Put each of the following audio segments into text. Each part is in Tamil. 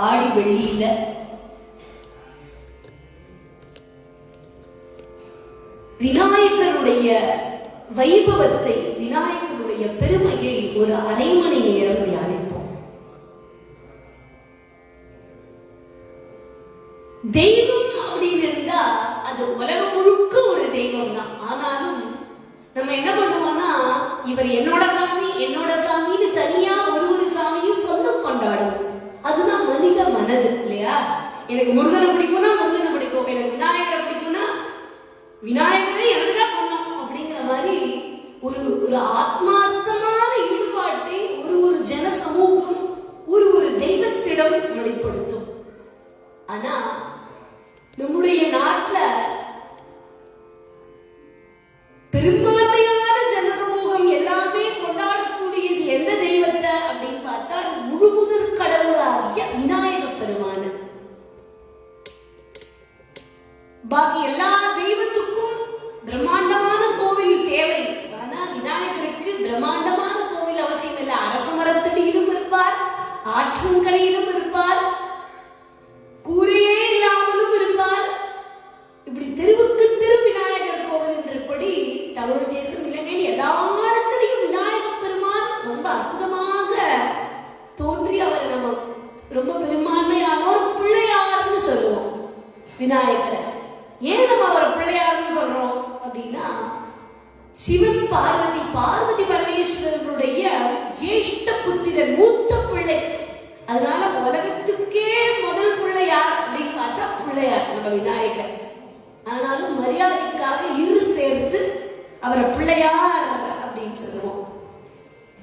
ஆடி வெள்ளியில. விநாயகருடைய வைபவத்தை விநாயகருடைய பெருமையை ஒரு அரை மணி நேரம் தியானம் எனக்கு முருகனை பிடிக்கும்னா முருகனை பிடிக்கும். எனக்கு விநாயகரை பிடிக்கும்னா விநாயகரே எனக்கு சொந்தம் அப்படிங்கிற மாதிரி ஒரு ஒரு ஆத்மார்த்தமான ஈடுபாட்டை ஒரு ஒரு ஜன சமூகம் ஒரு ஒரு தெய்வத்திடம் வெளிப்படுத்தும். ஆனா நம்முடைய நாட்டுல பாக்கி எல்லா தெய்வத்துக்கும் பிரம்மாண்டமான கோவில் தேவை. ஆனா விநாயகருக்கு பிரம்மாண்டமான கோவில் அவசியம் இல்லை. அரச மரத்தடியிலும் இருப்பார். ஆற்றங்கரையிலும் அப்படின்னா சிவன் பார்வதி பார்வதி பரமேஸ்வரனுடைய ஜேஷ்ட புத்திரன் மூத்த பிள்ளை. அதனால உலகத்துக்கே முதல் பிள்ளையார் அப்படின்னு பார்த்தா பிள்ளையார் நம்ம விநாயகர். ஆனாலும் மரியாதைக்காக இரு சேர்த்து அவரை பிள்ளையார் அப்படின்னு சொல்லுவோம்.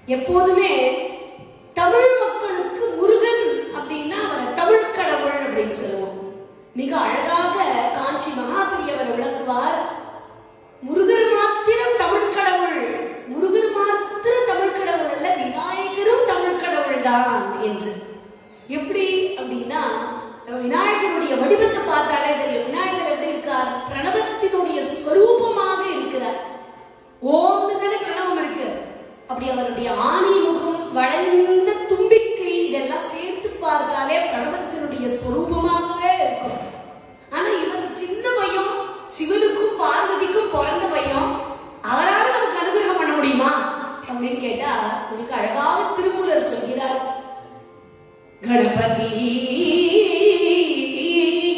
எப்போதுமே தமிழ் மக்களுக்கு முருகன் அப்படின்னா அவரை தமிழ் கடவுள் அப்படின்னு சொல்லுவோம். மிக அழகாக காஞ்சி மகாபெரியவர் விளக்குவார் முருகர் மாத்திரம் தமிழ் கடவுள் முருகர் மாத்திரம் தமிழ் கடவுள் அல்ல விநாயகரும் தமிழ் கடவுள் தான் என்று எப்படி அப்படின்னா நம்ம விநாயகருடைய வடிவத்தை பார்த்தாலே தெரியும் விநாயகர் எப்படி இருக்கார் பிரணவத்தினுடைய ஸ்வரூபமாக இருக்கிறார் ஓம்னு தானே பிரணவம் இருக்கு அப்படி அவருடைய ஆணி முகம் வளைந்த தும்பிக்கை இதெல்லாம் சேர்த்து பார்த்தாலே பிரணவத்தினுடைய ஸ்வரூபமாகவே இருக்கும் ஆனா இவர் சின்ன பையன் சிவனுக்கும் பார்வதிக்கும் பிறந்த பையன் அவரால் நமக்கு அனுகிரகம் பண்ண முடியுமா அப்படின்னு கேட்டா மிக அழகாக திருமூலர் சொல்கிறார். கணபதி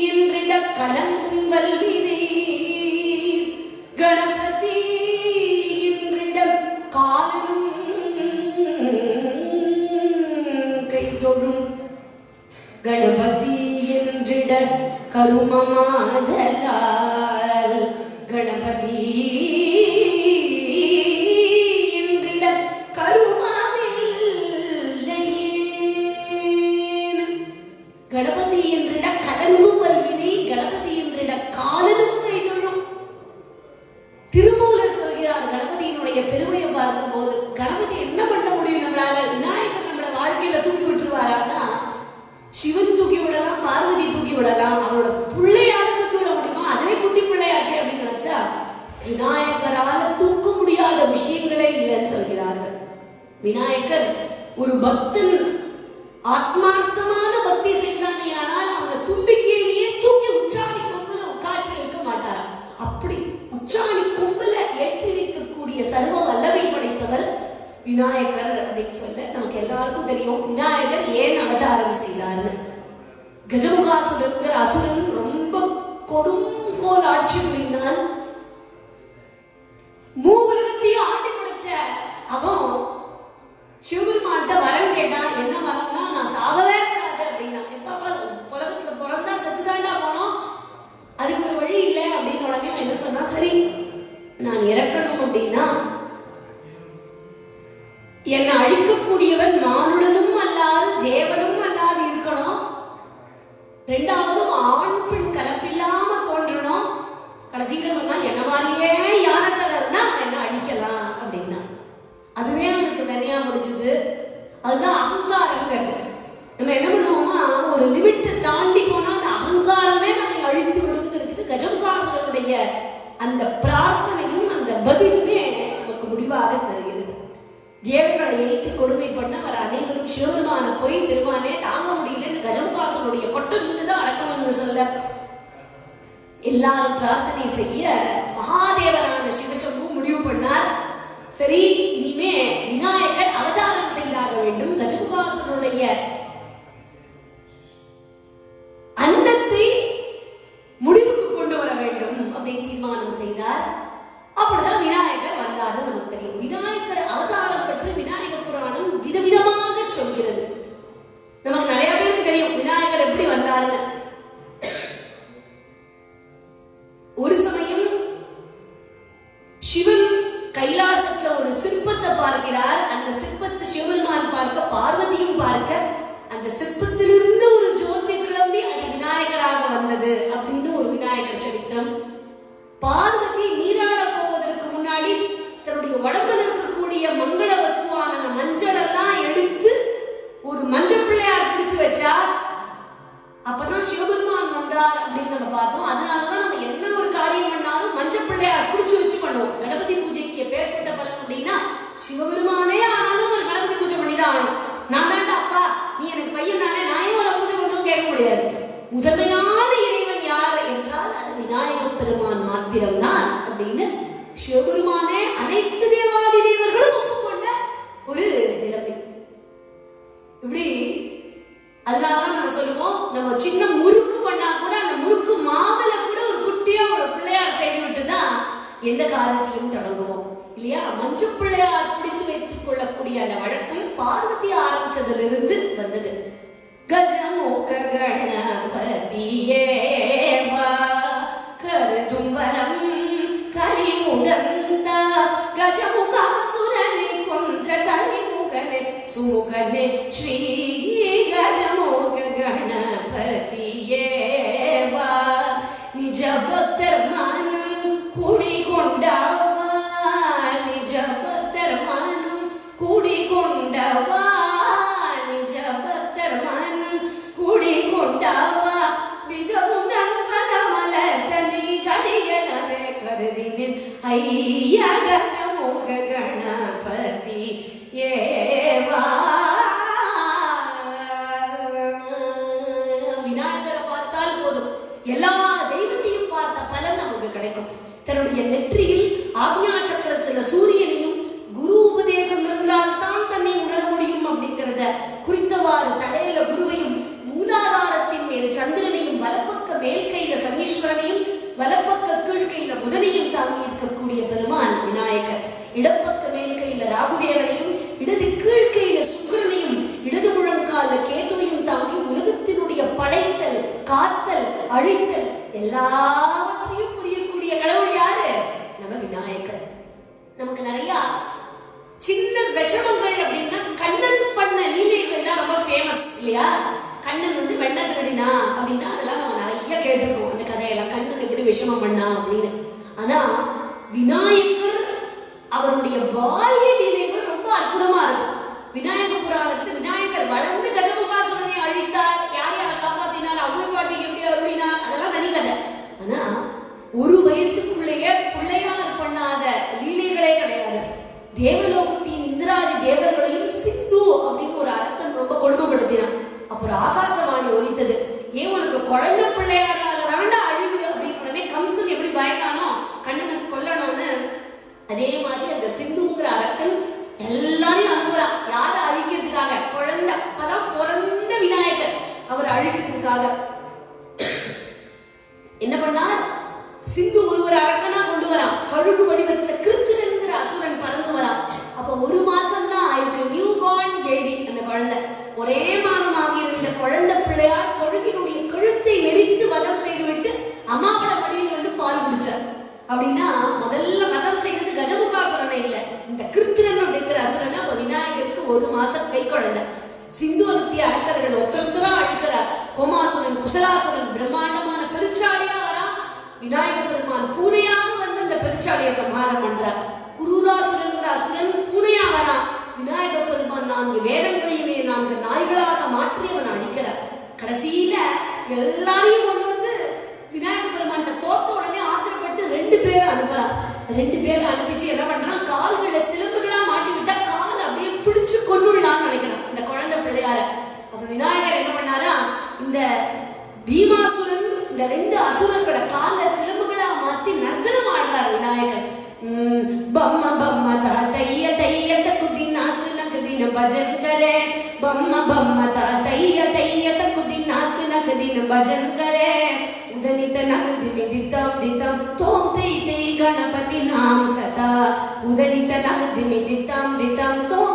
என்றிட கலங்கும் வல்வினை கணபதி என்றிட காலனும் கை கணபதி என்றிட ஒரு பக்தன் ஆத்மார்த்தமான பக்தி செய்தானே ஆனால் அவனை தும்பிக்கையிலேயே தூக்கி உச்சாணி கொம்புல உட்காற்றி வைக்க மாட்டாரா அப்படி உச்சாணி கொம்புல ஏற்றி வைக்கக்கூடிய சர்வ வல்லமை படைத்தவர் விநாயகர் அப்படின்னு சொல்ல நமக்கு எல்லாருக்கும் தெரியும். விநாயகர் ஏன் அவதாரம் செய்தார்னு. கஜமுகாசுரங்கிற அசுரன் ரொம்ப கொடுங்கோல் ஆட்சி புரிந்தான். கொடுமை பண்ண அவர் அனைவரும் சிவபெருமான போய் பெருமானே தாங்க முடியல இந்த கஜமுகாசனுடைய கொட்டம் நீங்க தான் அடக்கணும்னு சொல்ல. எல்லாரும் பிரார்த்தனை செய்ய மகாதேவரான சிவசம்பு முடிவு பண்ணார். சரி இனிமே விநாயகர் அவதாரம் செய்தாக வேண்டும். கஜமுகாசனுடைய então அப்படின்னு சிவபெருமான அனைத்து தேவ സുമുഖലക്ഷ്മീ y el electric அவர் அழிக்கிறதுக்காக. என்ன பண்ணார்? சிந்து ஒரு ஒரு அரக்கனா கொண்டு வரான். கழுகு வடிவத்துல கிருத்து என்கிற அசுரன் பறந்து வரான். அப்ப ஒரு மாசம் தான் ஆயிருக்கு. நியூ பார்ன் பேபி அந்த குழந்தை. ஒரே மாதம் ஆகியிருந்த குழந்தை பிள்ளையார் கழுகினுடைய கழுத்தை நெறித்து வதம் செய்து செய்துவிட்டு அம்மாவோட மடியில வந்து பால் குடிச்சார். அப்படின்னா முதல்ல வதம் செய்தது கஜமுகாசுரனை இல்லை. இந்த கிருத்திரன் அப்படிங்கிற அசுரனா விநாயகருக்கு ஒரு மாசம் கை குழந்தை. சிந்து அனுப்பிய அழைக்கிறவர்கள் ஒருத்தருத்தரா அழைக்கிறார் கோமாசுரன் குசலாசுரன் பிரம்மாண்டமான பெருச்சாலையா வரா விநாயக பெருமான் பூனையாக வந்து அந்த பெருச்சாலையை சமாதம் பண்றார். குருராசுரன் அசுரன் பூனையா வரா விநாயக பெருமான் நான்கு வேடங்களையுமே நான்கு நாய்களாக மாற்றி அவன் அழிக்கிறார் கடைசியில எல்லாரையும் கொண்டு வந்து விநாயக பெருமான்கிட்ட தோத்த உடனே ஆத்திரப்பட்டு ரெண்டு பேரும் அனுப்புறார். ரெண்டு பேரை அனுப்பிச்சு என்ன பண்றான்? கால்களை சிலம்புகளா மாட்டி விட்டா கால் அப்படியே பிடிச்சு கொண்டுள்ளான்னு நினைக்கிறான். ஏற்று அப்ப விநாயகர் என்ன பண்ணாரா? இந்த பீமாசுரன் இந்த ரெண்டு அசுரர்களை கால சிலம்புகளா மாத்தி நர்த்தனம் ஆடுறார் விநாயகர். உம், பம்ம பம்ம தா தைய தைய தகுதி நாக்கு நகுதின தின பம்ம பம்ம தா தைய தைய தகுதி நாக்கு நகுதின தின பஜன் கரே உதனித நக்கு திமி தித்தம் தோம் தை தை கணபதி நாம் சதா. உதனித நகுதி மிதித்தம் தித்தம் தித்தம். தோம்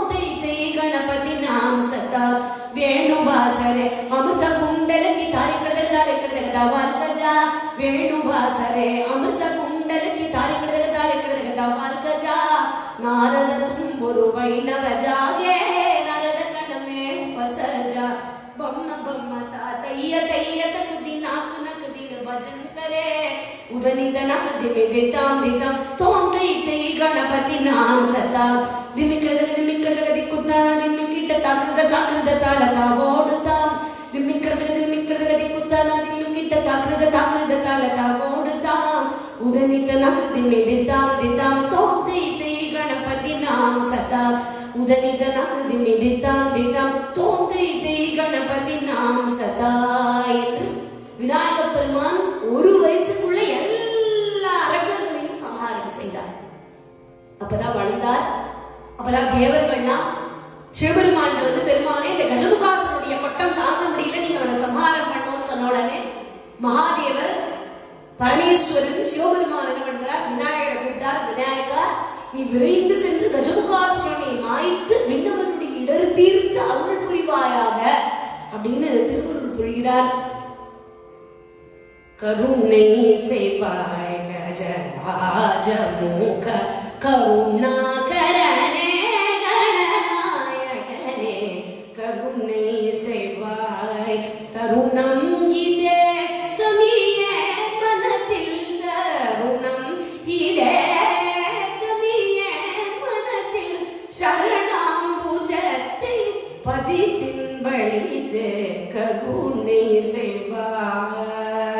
వాసరే అమృత కుండలకి తారి కడదల తారి కడదల దావాల్ కజా వేణు వాసరే అమృత కుండలకి తారి కడదల తారి కడదల దావాల్ కజా నారద తుంబురు వైనవ జాగే నారద కణమే వసజా బొమ్మ బొమ్మ తాతయ్య తయ్య తకుది నాకు నాకు దిన భజన్ కరే ఉదనిత నాకు దిమి దితాం దితాం తోం ಗಣಪತಿ ನಾಮ ಸದಾ ದಿಮ್ಮಿ ಕಡದಗ ದಿಮ್ಮಿ ಕಡದಗ ದಿಕ್ಕುತ್ತಾನ ದಿಮ್ಮಿ ಕಿಟ್ಟ ತಾಕ್ರದ ತಾಕ್ರದ ತಾಳ ತಾವೋಡುತ್ತಾಂ ದಿಮ್ಮಿ ಕಡದಗ ದಿಮ್ಮಿ ಕಡದಗ ದಿಕ್ಕುತ್ತಾನ ದಿಮ್ಮಿ ಕಿಟ್ಟ ತಾಕ್ರದ ತಾಕ್ರದ ತಾಳ ತಾವೋಡುತ್ತಾಂ ಉದನಿತ ನಕ ದಿಮ್ಮಿ ದಿತಾಂ ದಿತಾಂ ತೋಂ ತೈ ತೈ ಗಣಪತಿ ನಾಮ ಸದಾ உதனித நகுதி மிதித்தாம் தித்தாம் தோந்தை தை கணபதி நாம் சதா என்று விநாயக பெருமான் அப்பதான் வளர்ந்தார். அப்பதான் தேவர்கள்லாம் சிவபெருமான் வந்து பெருமானே இந்த கஜமுகாசனுடைய கொட்டம் தாங்க முடியல நீங்க அவனை சம்ஹாரம் பண்ணோம்னு சொன்ன உடனே மகாதேவர் பரமேஸ்வரன் சிவபெருமான் என்ன பண்றார்? விநாயகரை கூப்பிட்டார். விநாயகா நீ விரைந்து சென்று கஜமுகாசுரனை மாய்த்து விண்ணவனுடைய இடர் தீர்த்து அருள் புரிவாயாக அப்படின்னு திருக்குறள் புரிகிறார். கருணை செய்வாய் கஜராஜ மூக கருணாகரனே கணநாயகனே கருணை செய்வாய். தருணம் இதே கமியே மனத்தில் தருணம் இதே கமியே மனத்தில் சரணாம்புஜத்தை பதித்தின் வழித்து கருணை செய்வாய்.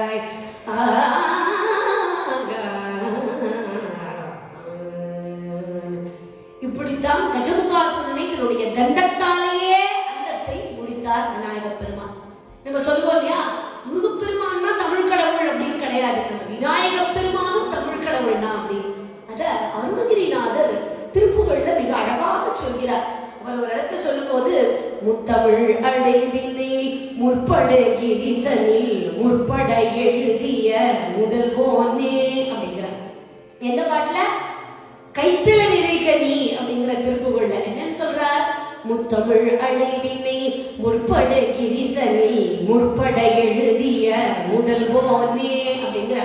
முத்தமிழ் அடைவினை முற்படு கிரிதனில் முற்பட எழுதிய முதல்வோனே அப்படிங்கிறார் எந்த பாட்டுல? கைத்தல நிறைகனி அப்படிங்கிற திருப்புகள்ல என்னன்னு சொல்றார்? முத்தமிழ் அடைவினை முற்பட கிரிதனில் முற்பட எழுதிய முதல்வோனே அப்படிங்கிற.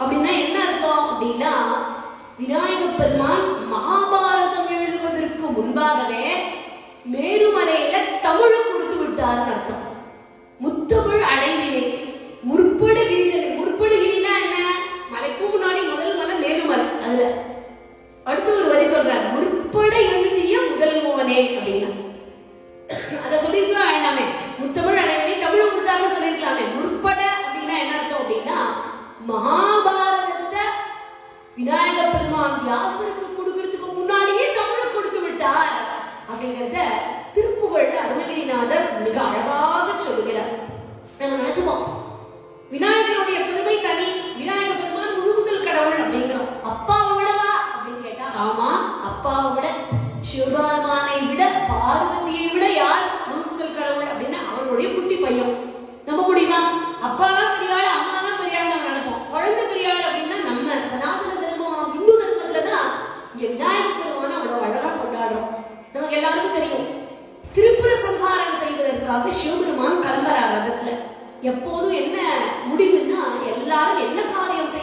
அப்படின்னா என்ன அர்த்தம்? அப்படின்னா விநாயக பெருமான் மகாபாரதம் எழுதுவதற்கு முன்பாகவே மேருமலையில தமிழை கொடுத்து விட்டார்னு அர்த்தம்.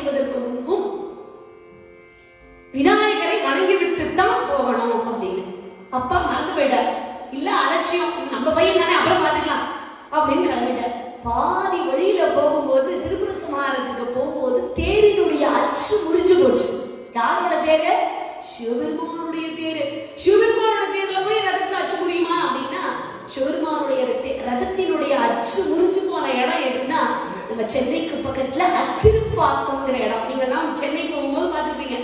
செய்வதற்கு முன்பும் விநாயகரை வணங்கி தான் போகணும் அப்படின்னு. அப்பா மறந்து போயிட்டார். இல்ல அலட்சியம். நம்ம பையன் தானே அப்புறம் பாத்துக்கலாம் அப்படின்னு கிளம்பிட்டார். பாதி வழியில போகும்போது திரிபுர சமாரத்துக்கு போகும்போது தேரினுடைய அச்சு முடிஞ்சு போச்சு. யாரோட தேரு? சிவபெருமானுடைய தேரு. சிவபெருமானோட தேர்ல போய் ரதத்துல அச்சு முடியுமா அப்படின்னா சிவபெருமானுடைய ரதத்தினுடைய அச்சு முறிஞ்சு போன இடம் எதுன்னா நம்ம சென்னைக்கு பக்கத்துல அச்சிறுப்பாக்கம்ங்கிற இடம். நீங்க எல்லாம் சென்னை போகும்போது பார்த்துருப்பீங்க.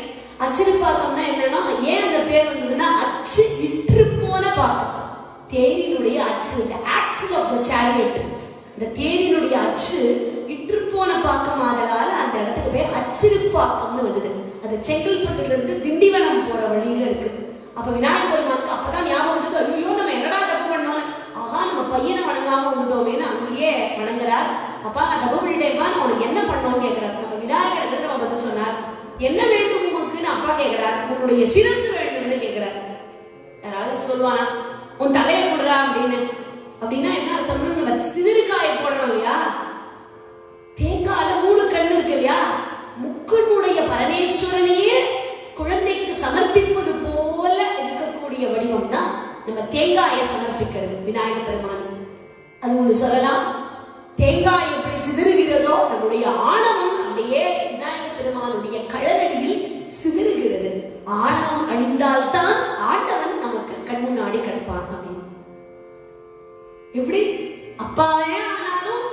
அச்சிறுப்பாக்கம்னா என்னன்னா ஏன் அந்த பேர் வந்ததுன்னா அச்சு இற்று போன பாக்கம். தேரினுடைய அச்சு இந்த axle ஆஃப் த சேரியட் இந்த தேரினுடைய அச்சு இற்று போன பாக்கம் பாக்கமாதலால் அந்த இடத்துக்கு பேர் அச்சிறுப்பாக்கம்னு வந்தது. அது செங்கல்பட்டுல இருந்து திண்டிவனம் போற வழியில இருக்கு. அப்ப விநாயகர் பெருமானுக்கு அப்பதான் ஞாபகம் வந்தது ஐயோ நம்ம என்னடா தப்பு பண்ணோம்னு. ஆஹா நம்ம பையனை வணங்காம வந்துட்டோமேன்னு அங்கேயே வணங்குறார். அப்பா நான் தப்பு பண்ணிட்டேப்பா நான் உனக்கு என்ன பண்ணோம்னு கேட்கிறார் நம்ம விநாயகர் என்ன நம்ம பதில் சொன்னார் என்ன வேண்டும் உமக்குன்னு அப்பா கேட்கிறார் உன்னுடைய சிரசு வேண்டும்னு கேட்கிறார் யாராவது சொல்லுவானா உன் தலையை விடுறா அப்படின்னு. அப்படின்னா என்ன அர்த்தம்னா நம்ம சிறுகாய போடுறோம் இல்லையா? தேங்காயில மூணு கண் இருக்கு இல்லையா? முக்கனுடைய பரமேஸ்வரனையே குழந்தைக்கு சமர்ப்பிப்பது போல இருக்கக்கூடிய வடிவம் தான் நம்ம தேங்காயை சமர்ப்பிக்கிறது விநாயக பெருமான். அது ஒன்று சொல்லலாம். தேங்காய் எப்படி சிதறுகிறதோ நம்முடைய ஆணவம் அப்படியே விநாயக பெருமானுடைய கழலடியில் சிதறுகிறது. ஆணவம் அழிந்தால்தான் ஆண்டவன் நமக்கு கண் முன்னாடி கிடப்பான் அப்படின்னு. எப்படி? அப்பாவே ஆனாலும்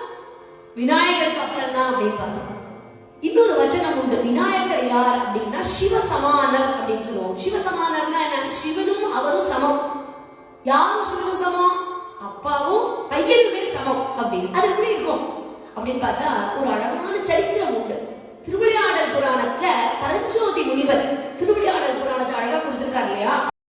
விநாயகருக்கு அப்புறம் தான் அப்படின்னு பார்த்தோம். இன்னொரு வச்சனம் உண்டு. விநாயகர் யார் அப்படின்னா சிவசமானர் அப்படின்னு சொல்லுவோம். சிவசமானர்னா என்ன சிவனும் அவரும் சமம். யாரும் சிவனும் சமம்? அப்பாவும் பையனுமே சமம் அப்படின்னு. அது எப்படி இருக்கும்? அப்படின்னு பார்த்தா ஒரு அழகான சரித்திரம் உண்டு. திருவிளையாடல் புராணத்துல தரஞ்சோதி முனிவர் திருவிளையாடல் புராணத்தை அழகா கொடுத்திருக்காரு இல்லையா?